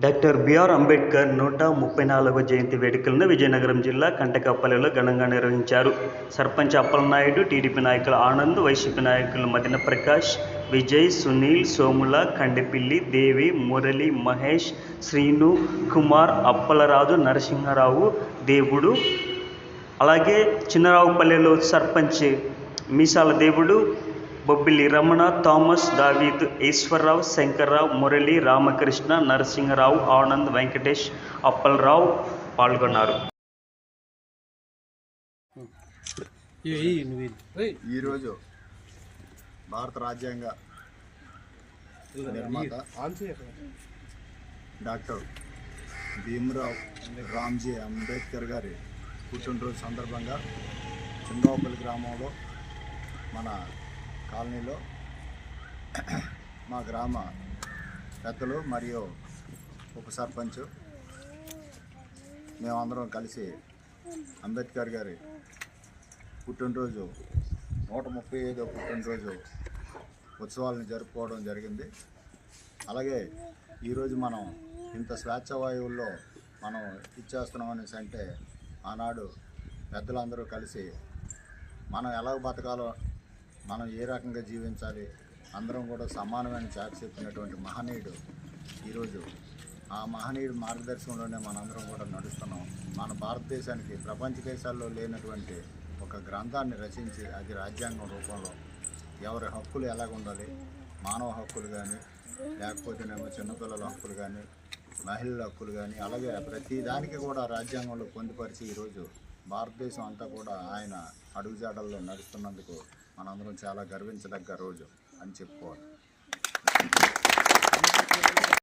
Doctor BR Ambedkar నూట ముప్పై నాలుగవ జయంతి వేడుకలను విజయనగరం జిల్లా కంటకపల్లిలో ఘనంగా నిర్వహించారు. సర్పంచ్ అప్పలనాయుడు టీడీపీ నాయకులు ఆనంద్ వైసీపీ నాయకులు మదిన ప్రకాష్ విజయ్ సునీల్ సోముల కండిపిల్లి దేవి మురళి మహేష్ శ్రీను కుమార్ అప్పలరాజు నరసింహారావు దేవుడు అలాగే చిన్నరావుపల్లెలో సర్పంచ్ మీసాల దేవుడు బొబ్బిలి రమణ థామస్ దావీద్ ఈశ్వరరావు శంకర్రావు మురళి రామకృష్ణ నరసింహరావు ఆనంద్ వెంకటేష్ అప్పలరావు పాల్గొన్నారు. ఈరోజు భారత రాజ్యాంగ నిర్మాత డాక్టర్ భీమ్రావ్ రామ్జీ అంబేద్కర్ గారి పుట్టినరోజు సందర్భంగా చిన్నోపల్లి గ్రామంలో మన కాలనీలో మా గ్రామ పెద్దలు మరియు ఉప సర్పంచ్ మేమందరం కలిసి అంబేద్కర్ గారి పుట్టినరోజు నూట ముప్పై ఐదో పుట్టినరోజు ఉత్సవాలను జరుపుకోవడం జరిగింది. అలాగే ఈరోజు మనం ఇంత స్వేచ్ఛ వాయువుల్లో మనం ఇచ్చేస్తున్నాం అనేసి అంటే ఆనాడు పెద్దలందరూ కలిసి మనం ఎలా బతకాలో మనం ఏ రకంగా జీవించాలి? అందరం కూడా సమానమైన చాటి చెప్పినటువంటి మహనీయుడు ఈరోజు. ఆ మహనీయుడు మార్గదర్శనంలోనే మనందరం కూడా నడుస్తున్నాం. మన భారతదేశానికి ప్రపంచ దేశాల్లో లేనటువంటి ఒక గ్రంథాన్ని రచించి అది రాజ్యాంగం రూపంలో ఎవరి హక్కులు ఎలాగ ఉండాలి మానవ హక్కులు కానీ లేకపోతేనేమో చిన్నపిల్లల హక్కులు కానీ మహిళల హక్కులు కానీ అలాగే ప్రతి దానికి కూడా రాజ్యాంగంలో పొందుపరిచి ఈరోజు భారతదేశం అంతా కూడా ఆయన అడుగుజాడల్లో నడుస్తున్నందుకు మనందరం చాలా గర్వించదగ్గ రోజు అని చెప్పుకోవాలి.